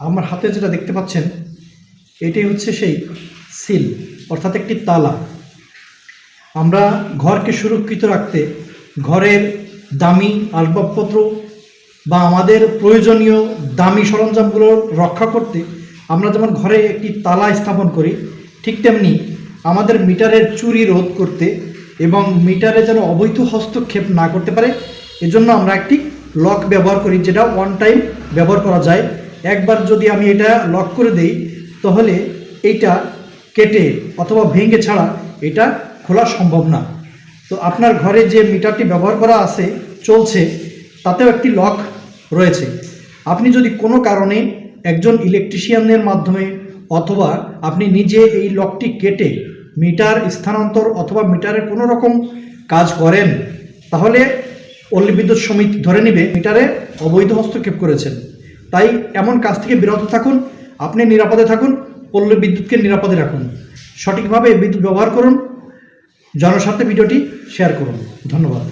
আমার হাতে যেটা দেখতে পাচ্ছেন, এটাই হচ্ছে সেই সিল, অর্থাৎ একটি তালা। আমরা ঘরকে সুরক্ষিত রাখতে ঘরের দামি আসবাবপত্র বা আমাদের প্রয়োজনীয় দামি সরঞ্জামগুলো রক্ষা করতে আমরা যেমন ঘরে একটি তালা স্থাপন করি, ঠিক তেমনি আমাদের মিটারের চুরি রোধ করতে এবং মিটারে যেন অবৈধ হস্তক্ষেপ না করতে পারে, এজন্য আমরা একটি লক ব্যবহার করি, যেটা ওয়ান টাইম ব্যবহার করা যায়। একবার যদি আমি এটা লক করে দেই, তাহলে এইটা কেটে অথবা ভেঙে ছাড়া এটা খোলা সম্ভব না। তো আপনার ঘরে যে মিটারটি ব্যবহার করা আছে, চলছে, তাতেও একটি লক রয়েছে। আপনি যদি কোনো কারণে একজন ইলেকট্রিশিয়ানের মাধ্যমে অথবা আপনি নিজে এই লকটি কেটে মিটার স্থানান্তর অথবা মিটারের কোনো রকম কাজ করেন, তাহলে পল্লী বিদ্যুৎ সমিতি ধরে নেবে, মিটারে অবৈধ হস্তক্ষেপ করেছেন। তাই এমন কাজ থেকে বিরত থাকুন, আপনি নিরাপদে থাকুন পল্লী বিদ্যুৎকে নিরাপদে রাখুন। সঠিকভাবে বিদ্যুৎ ব্যবহার করুন, জনস্বার্থে ভিডিওটি শেয়ার করুন। ধন্যবাদ।